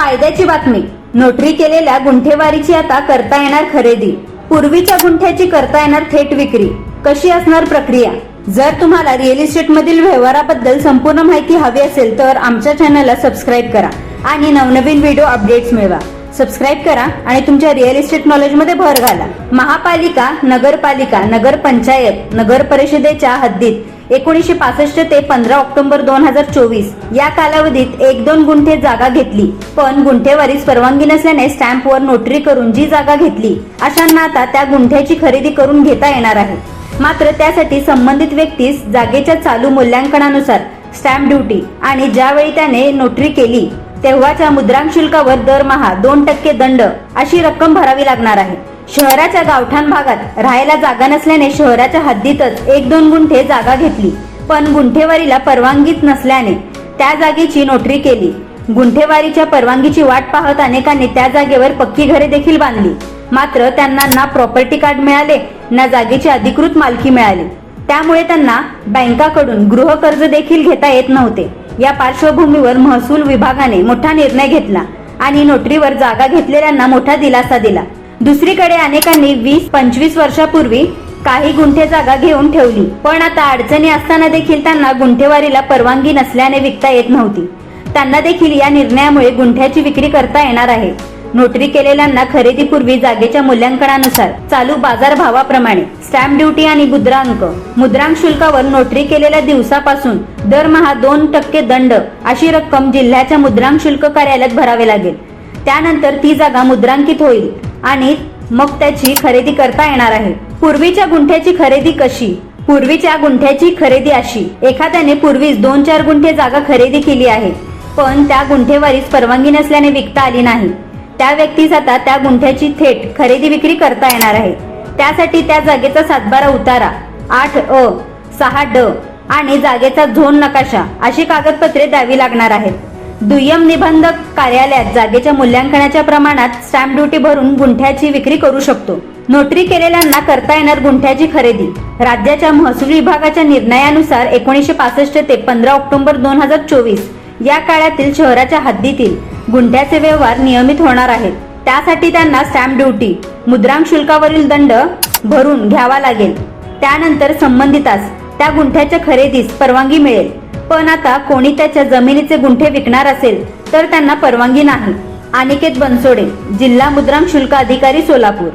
फायद्याची बातमी. नोटरी केलेल्या गुंठेवारीची आता करता येणार खरेदी. पूर्वीच्या गुंठ्याची करता येणार थेट विक्री. कशी असणार प्रक्रिया? जर तुम्हाला रिअल इस्टेट मधील व्यवहाराबद्दल संपूर्ण माहिती हवी असेल तर आमच्या चॅनलला सबस्क्राईब करा आणि नवनवीन व्हिडिओ अपडेट्स मिळवा. सबस्क्राईब करा आणि तुमच्या रिअल इस्टेट नॉलेजमध्ये भर घाला. महापालिका नगरपालिका नगर पंचायत नगर परिषदेच्या हद्दीत एकोणीसशे पासष्ट ते पंधरा ऑक्टोबर दोन हजार चोवीस. या कालावधीत एक दोन गुंठे जागा घेतली. पण गुंठेवारीस परवानगी नसल्याने स्टॅम्पवर नोटरी करून जी जागा घेतली अशांना आता त्या गुंठ्याची खरेदी करून घेता येणार आहे. मात्र त्यासाठी संबंधित व्यक्तीस जागेच्या चालू मूल्यांकनानुसार स्टॅम्प ड्युटी आणि ज्यावेळी त्याने नोटरी केली तेव्हाच्या मुद्रांक शुल्कावर दरमहा दोन टक्के दंड अशी रक्कम भरावी लागणार आहे. शहराच्या गावठाण भागात राहायला जागा नसल्याने शहराच्या हद्दीतच एक दोन गुंठे जागा घेतली. पण गुंठेवारीला परवानगीच नसल्याने त्या जागेची नोटरी केली. गुंठेवारीच्या परवानगीची वाट पाहत अनेकांनी त्या जागेवर पक्की घरे देखील बांधली. मात्र त्यांना ना प्रॉपर्टी कार्ड मिळाले ना जागेची अधिकृत मालकी मिळाली. त्यामुळे त्यांना बँकाकडून गृह कर्ज देखील घेता येत नव्हते. या पार्श्वभूमीवर महसूल विभागाने मोठा निर्णय घेतला आणि नोटरीवर जागा घेतलेल्यांना मोठा दिलासा दिला. दुसरीकडे अनेकांनी वीस पंचवीस वर्षापूर्वी काही गुंठे जागा घेऊन ठेवली. पण आता अडचणी असताना देखील त्यांना गुंठेवारीला परवानगी नसल्याने विकता येत नव्हती. त्यांना देखील या निर्णयामुळे गुंठ्याची विक्री करता येणार आहे. नोटरी केलेल्यांना खरेदीपूर्वी जागेच्या मूल्यांकनानुसार चालू बाजार भावाप्रमाणे स्टॅम्प ड्युटी आणि मुद्रांक मुद्रांक शुल्कावर नोटरी केलेल्या दिवसापासून दरमहा दोन टक्के दंड अशी रक्कम जिल्ह्याच्या मुद्रांक शुल्क कार्यालयात भरावे लागेल. त्यानंतर ती जागा मुद्रांकित होईल. आणि मग त्याची खरेदी करता येणार आहे. पूर्वीच्या गुंठ्याची खरेदी कशी? पूर्वीच्या गुंठ्याची खरेदी अशी. एखाद्याने पूर्वीच दोन चार गुंठे जागा खरेदी केली आहे पण त्या गुंठेवारीस परवानगी नसल्याने विकता आली नाही. त्या व्यक्तीस आता त्या गुंठ्याची थेट खरेदी विक्री करता येणार आहे. त्यासाठी त्या जागेचा सातबारा उतारा आठ अ सहा ड आणि जागेचा झोन नकाशा अशी कागदपत्रे द्यावी लागणार आहेत. दुय्यम निबंधक कार्यालयात जागेच्या मूल्यांकनाच्या प्रमाणात स्टॅम्प ड्युटी भरून गुंठ्याची विक्री करू शकतो. नोटरी केलेल्यांना करता येणार गुंठ्याची खरेदी. राज्याच्या महसूल विभागाच्या निर्णयानुसार एकोणीसशे पासष्ट ते पंधरा ऑक्टोबर दोन हजार चोवीस या काळातील शहराच्या हद्दीतील गुंठ्याचे व्यवहार नियमित होणार आहेत. त्यासाठी त्यांना स्टॅम्प ड्युटी मुद्रांक शुल्कावरील दंड भरून घ्यावा लागेल. त्यानंतर संबंधितास त्या गुंठ्याच्या खरेदीस परवानगी मिळेल. पण आता कोणी त्याच्या जमिनीचे गुंठे विकणार असेल तर त्यांना परवानगी नाही. अनिकेत बनसोडे जिल्हा मुद्रांक शुल्क अधिकारी सोलापूर.